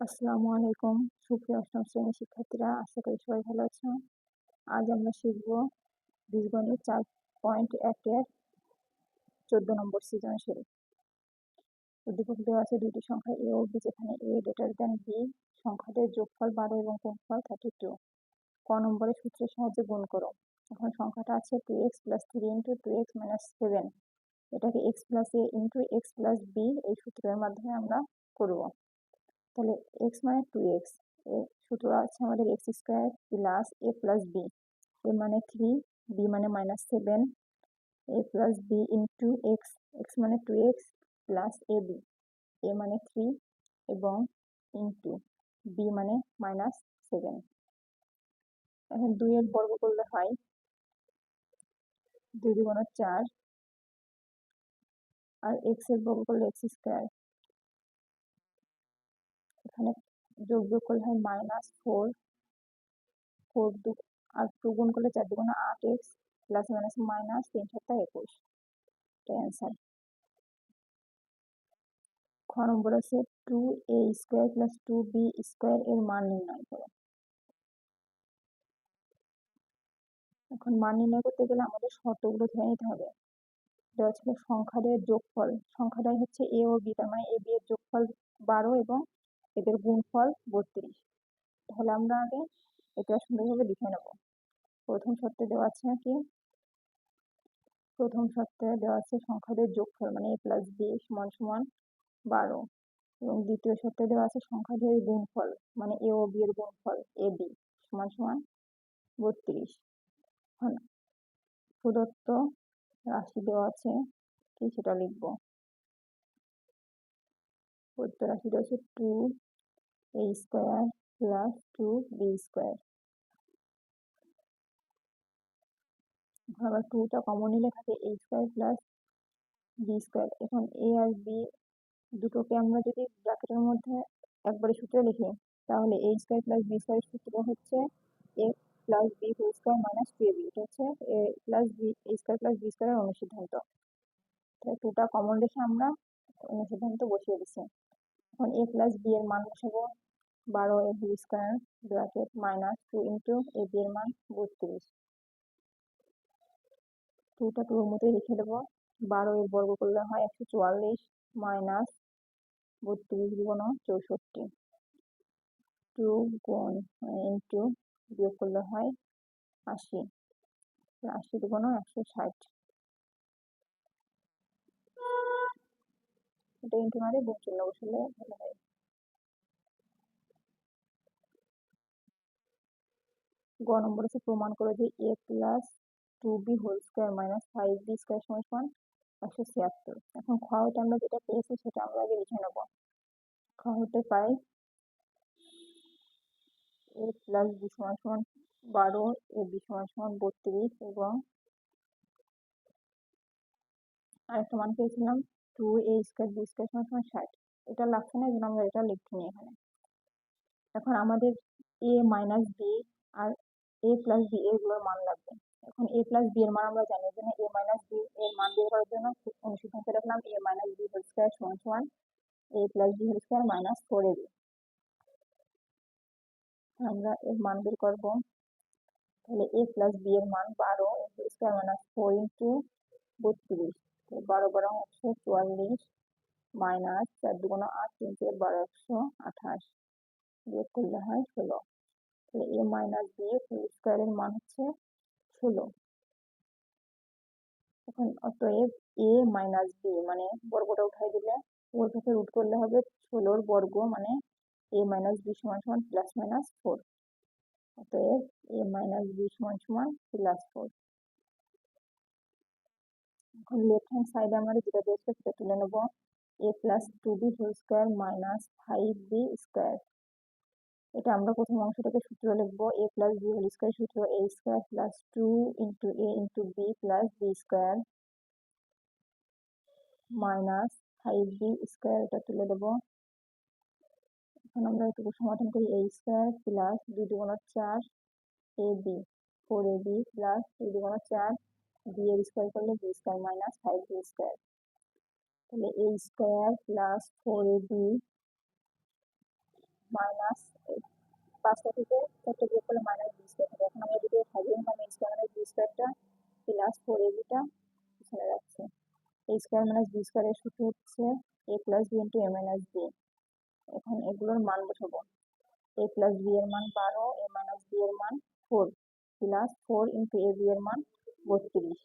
আসসালামু আলাইকুম। সুপ্রিয় অষ্টম শ্রেণির শিক্ষার্থীরা, আশা করি সবাই ভালো আছো আজ আমরা শিখব বীজগণিত চার পয়েন্ট একের চোদ্দ নম্বর সৃজনশীল। উদ্দীপক দেওয়া আছে দুইটি সংখ্যা এ ও বি, যেখানে এ গ্রেটার দেন বি সংখ্যাদের যোগফল বারো এবং গুণফল থার্টি টু ক নম্বরের সূত্রের সাহায্যে গুণ করো। এখন সংখ্যাটা আছে two x plus three into two x minus seven এটাকে x plus a into x plus b এই সূত্রের মাধ্যমে আমরা করব। তাহলে এক্স মানে টু এক্স সূত্র আছে আমাদের x square plus a plus b a মানে থ্রি বি মানে minus seven a plus b into x x মানে two x plus a b a মানে থ্রি এবং ইন্টু বি মানে মাইনাস সেভেন এখন দুইয়ের বর্গ করলে হয় দুই দুগুণ চার, আর এক্সের বর্গ করলে এক্স স্কোয়ার এখানে যোগ যোগ করলে হয় মাইনাস ফোর ফোর দু আর টু গুণ করলে চার দুগুণ আট এক্স প্লাস মাইনাস মাইনাস তিন সাতটা একুশ এটাই অ্যান্সার খ নম্বর আছে two a square plus two b square এর মান নির্ণয় করো এখন মান নির্ণয় করতে গেলে আমাদের শর্তগুলো ধরে নিতে হবে দেওয়া ছিল সংখ্যাদের যোগফল সংখ্যাটাই হচ্ছে এ ও বি তার মানে এ বি এর যোগফল বারো এবং এদের গুণফল বত্রিশ। তাহলে আমরা আগে এটা সুন্দরভাবে লিখে নেব। প্রথম শর্তে দেওয়া আছে কি? প্রথম শর্তে দেওয়া আছে সংখ্যাদের যোগফল মানে এ প্লাস বি সমান সমান বারো। এবং দ্বিতীয় শর্তে দেওয়া আছে সংখ্যাদের গুণফল মানে এ ও বি এর গুণফল এ বি সমান সমান বত্রিশ। হ্যাঁ প্রদত্ত রাশি দেওয়া আছে কি? সেটা লিখব। প্রদত্ত রাশি দেওয়া আছে two a square plus two b square আবার টুটা কমন নিলে থাকে a square plus b square এখন এ আর বি দুটোকে আমরা যদি ব্র্যাকেটের মধ্যে একবারে সূত্রে লিখি, তাহলে a square plus b square সূত্র হচ্ছে a plus b whole square minus two a b এটা হচ্ছে a plus b a square plus b স্কোয়ারের অনুসিদ্ধান্ত। তাহলে টুটা কমন রেখে আমরা অনুসিদ্ধান্ত বসিয়ে দিচ্ছি। এখন এ প্লাস বি এর মান বসাবো। বারো a b square bracket minus two into a b এর মান বত্রিশ। টুটা টুর মতোই লিখে দেবো। বারো এর বর্গ করলে হয় একশো চুয়াল্লিশ মাইনাস বত্রিশ গুণ চৌষট্টি। টু গুণ ইন্টু বিয়োগ করলে হয় আশি। আশি দুগুণ একশো ষাট। এটা ইন্টু মারে গুণ চিহ্ন বসালে ভালো হয়। গ নম্বর হচ্ছে প্রমাণ করে যে a plus two b whole square minus five b square সমান সমান একশো ছিয়াত্তর। এখন খ হতে আমরা যেটা পেয়েছি সেটা আমরা আগে লিখে নেব। খ হতে পাই এ প্লাস বি সমান সমান বারো এ বি সমান সমান বত্রিশ এবং আরেকটা মান পেয়েছিলাম two a square b square সমান সমান ষাট। এটা লাগছে না এই আমরা এটা লিখছি এখানে। এখন আমাদের এ মাইনাস বি আর এ প্লাস বি এগুলোর মান লাগবে। এখন এ প্লাস বি এর মান আমরা জানি জন্য এ মাইনাস বি এর মান বের করার জন্য অনুসিদ্ধান্ত রাখলাম। A minus b whole square সমান সমান a plus b whole square minus four a b আমরা এর মান বের করব। তাহলে এ প্লাস বি এর মান বারো a whole square minus four into বত্রিশ। বারো বারো একশো চুয়াল্লিশ মাইনাস চার দুগুণ আট তিন চার বারো একশো আঠাশ। বিয়োগ করলে হয় ষোলো। তাহলে এ মাইনাস বি হোল স্কোয়ারের মান হচ্ছে ষোলো। এখন অতএব এ মাইনাস বি মানে বর্গটা উঠাই দিলে ওর থেকে রুট করলে হবে ষোলোর বর্গ মানে এ মাইনাস বি সমান সমান প্লাস মাইনাস ফোর অতএব এ মাইনাস বি সমান সমান প্লাস ফোর এখন লেফট হ্যান্ড সাইডে আমরা যেটা দিয়েছে সেটা তুলে নেব। A plus two b whole square minus five b square এটা আমরা প্রথম অংশটাকে সূত্র লিখব a plus b whole square সূত্র a square plus two into a into b plus b square minus five b square এটা তুলে দেব। এখন আমরা এটুকু সমাধান করি এ স্কোয়ার প্লাস দুই দুগুণ চার a b four a b plus দুই দুগুণ চার বি এর স্কোয়ার করলে b square minus five b square তাহলে a square plus four a b minus পাঁচটা থেকে চারটে যোগ করলে মাইনাস স্কোয়ার থাকে এখন আমরা যদি থাকবেন মানে স্কোয়ার মাইনাস বি স্কোয়ারটা প্লাস ফোর এবিটা এখানে রাখছি। এ স্কোয়ার মাইনাস বি স্কোয়ারের সূত্র হচ্ছে a plus b into a minus b এখন এগুলোর মান বসাবো এ প্লাস বি এর মান বারো এ মাইনাস বি এর মান four plus four into a b এর মান বত্রিশ।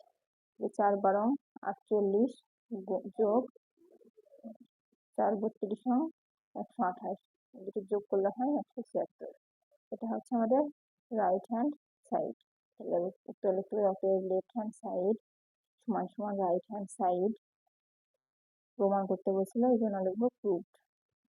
চার বারো আটচল্লিশ যোগ চার বত্রিশ একশো আঠাশ। দুটো যোগ করলে হয় একশো ছিয়াত্তর। এটা হচ্ছে আমাদের রাইট হ্যান্ড সাইড উত্তর লিখতে হবে লেফট হ্যান্ড সাইড সমান সমান রাইট হ্যান্ড সাইড প্রমাণ করতে বলছিল, এই জন্য লিখব প্রুফড